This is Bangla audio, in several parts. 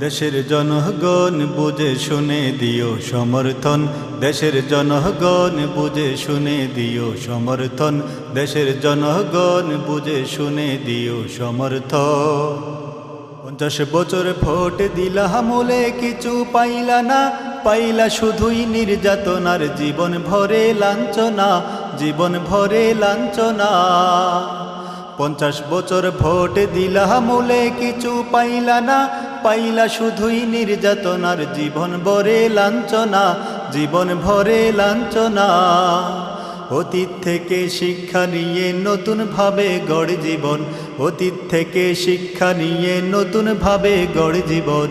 দেশের জনগণ বুঝে শুনে দিও সমর্থন। দেশের জনগণ বুঝে শুনে দিও সমর্থন। দেশের জনগণ বুঝে শুনে দিও সমর্থন। পঞ্চাশ বছর ভোট দিলা আমলে কিছু পাইলা না। পাইলা শুধুই নির্যাতনার জীবন ভরে লাঞ্ছনা, জীবন ভরে লাঞ্ছনা। পঞ্চাশ বছর ভোট দিলা আমলে কিছু পাইলা না। পাইলা শুধুই নির্যাতনার জীবন ভরে লাঞ্ছনা, জীবন ভরে লাঞ্ছনা। অতীত থেকে শিক্ষা নিয়ে নতুন ভাবে গড় জীবন, অতীত থেকে শিক্ষা নিয়ে নতুন ভাবে গড় জীবন।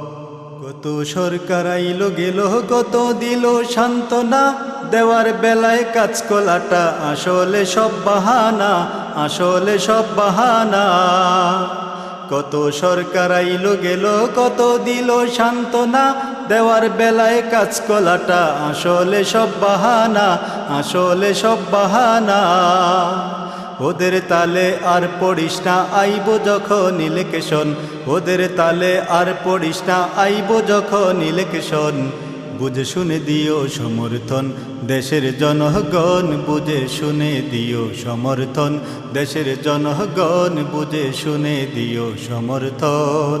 কত সরকার আইলো, গেল কত দিল সান্ত্বনা। দেওয়ার বেলায় কাজ কলাটা আসলে সব বাহানা, আসলে সব বাহানা। কত সরকার আইলো, গেল, কত দিল সান্ত্বনা। দেওয়ার বেলায় কাজ কলাটা আসলে সব বাহানা, আসলে সব বাহানা। ওদের তালে আর পড়িস না, আইব যখন ইলেকশন। ওদের তালে আর পড়িস না, আইব যখন ইলেকশন। বুঝে শুনে দিও সমর্থন, দেশের জনগণ বুঝে শুনে দিও সমর্থন, দেশের জনগণ বুঝে শুনে দিও সমর্থন।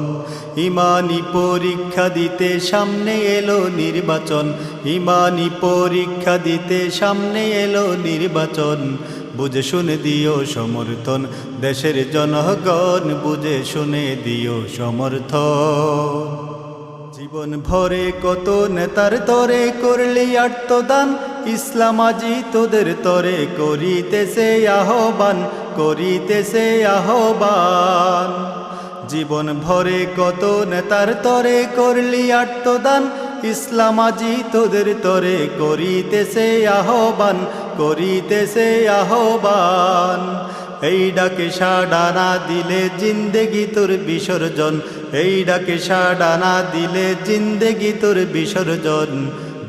ইমানি পরীক্ষা দিতে সামনে এলো নির্বাচন, ইমানি পরীক্ষা দিতে সামনে এলো নির্বাচন। বুঝে শুনে দিও সমর্থন। দেশের জনগণ বুঝে শুনে দিও সমর্থন। জীবন ভরে কত নেতার তরে করলি আত্মদান। ইসলাম আজি তোদের তরে করিতেছে আহ্বান করিতেছে আহ্বান। জীবন ভরে কত নেতার তরে করলি আত্মদান। ইসলাম আজি তোদের তরে করিতেছে আহ্বান করিতেছে আহ্বান। এই ডাকে সাডানা দিলে জিন্দেগি তোর বিসর্জন। এই ডাকে সাডানা দিলে জিন্দেগি তোর বিসর্জন।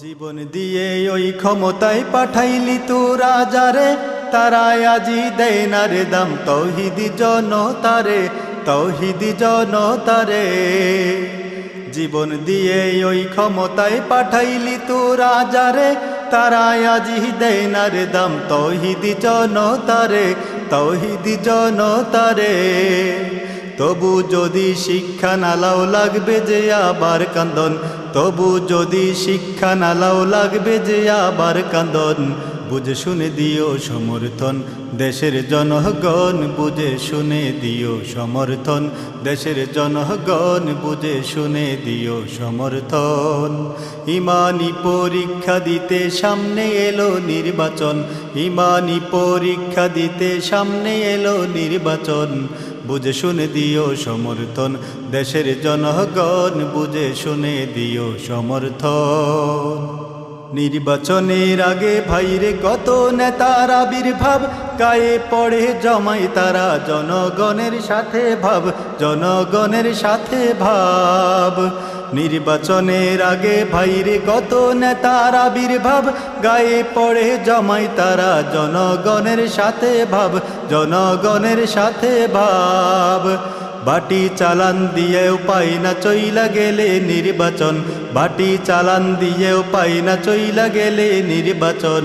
জীবন দিয়ে ওই ক্ষমতায় পাঠাইলি তু রাজারে। তারা আজি দেয় না রে দাম, তৌহিদি জনতারে তৌহিদি জনতারে। জীবন দিয়ে ওই ক্ষমতায় পাঠাইলি তু রাজারে। তারা আজি দেয় না রে দাম, তৌহিদি জনতারে তৌহিদি জনতারে। তবু যদি শিক্ষা নালাও লাগবে যে আবার কান্দন, তবু যদি শিক্ষা নালাও লাগবে যে আবার কান্দন, বুঝে শুনে দিও সমর্থন, দেশের জনগণ বুঝে শুনে দিও সমর্থন, দেশের জনগণ বুঝে শুনে দিও সমর্থন। ইমানি পরীক্ষা দিতে সামনে এলো নির্বাচন, ইমানি পরীক্ষা দিতে সামনে এলো নির্বাচন বুঝে শুনে দিও সমর্থন। দেশের জনগণ বুঝে শুনে দিও সমর্থন। নির্বাচনের আগে ভাইরে কত নেতার আবির্ভাব গায়ে পড়ে জমাই তারা জনগণের সাথে ভাব, জনগণের সাথে ভাব। নির্বাচনের আগে ভাইরে কত নেতার আবির্ভাব, গায়ে পড়ে জমাই তারা জনগণের সাথে ভাব, জনগণের সাথে ভাব। বাটি চালান দিয়েও পাই না চইলা গেলে নির্বাচন, বাটি চালান দিয়েও পাই না চইলা গেলে নির্বাচন।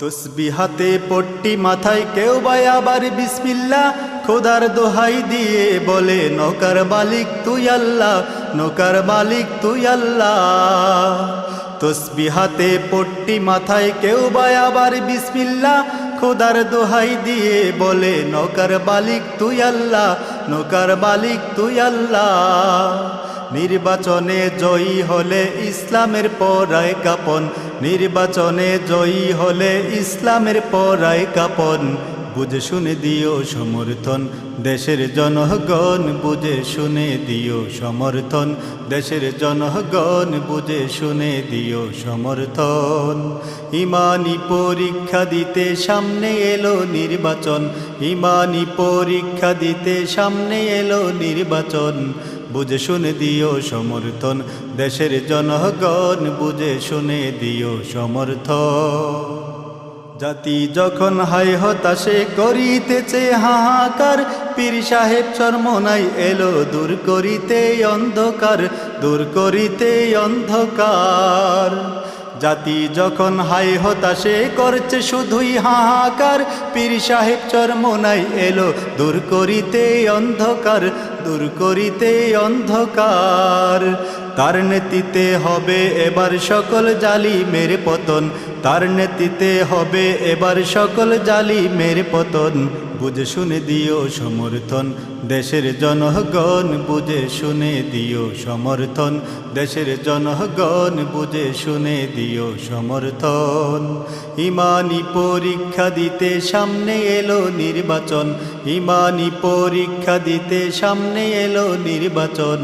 তসবি হাতে পট্টি মাথায় কেউ বা আবার বিসমিল্লা, খোদার দোহাই দিয়ে বলে, নকার মালিক তুই আল্লাহ, নৌকার মালিক তুই আল্লাহ। তসবি হাতে পট্টি মাথায় কেউ বা আবার বিসমিল্লা, খোদার দোহাই দিয়ে বলে, নকার মালিক তুই আল্লাহ, নৌকার মালিক তুই আল্লাহ। নির্বাচনে জয়ী হলে ইসলামের পরায় কাপন। নির্বাচনে জয়ী হলে ইসলামের পরায় কাপন। বুঝে শুনে দিও সমর্থন, দেশের জনগণ বুঝে শুনে দিও সমর্থন, দেশের জনগণ বুঝে শুনে দিও সমর্থন। ইমানি পরীক্ষা দিতে সামনে এলো নির্বাচন, ইমানি পরীক্ষা দিতে সামনে এলো নির্বাচন। বুঝে শুনে দিও সমর্থন। দেশের জনগণ বুঝে শুনে দিও সমর্থন। জাতি যখন হাই হতাশে করিতেছে হাহাকার, পীর সাহেব চর্মনাই এলো দূর করিতে অন্ধকার, দূর করিতে অন্ধকার। জাতি যখন হাই হতাশে করছে শুধুই হাহাকার, পীর সাহেব চর্মনাই এলো দূর করিতে অন্ধকার দূর করিতে অন্ধকার। তার নেতিতে হবে এবার সকল জালি মেরে পতন। তার নেতিতে হবে এবার সকল জালি মেরে পতন। বুঝে শুনে দিও সমর্থন। দেশের জনগণ বুঝে শুনে দিও সমর্থন। দেশের জনগণ বুঝে শুনে দিও সমর্থন। ইমানি পরীক্ষা দিতে সামনে এলো নির্বাচন। ইমানি পরীক্ষা দিতে সামনে এলো নির্বাচন।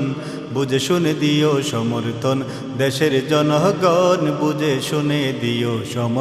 বুঝে শুনে দিও সমর্থন। দেশের জনগণ বুঝে শুনে দিও সমর্থন।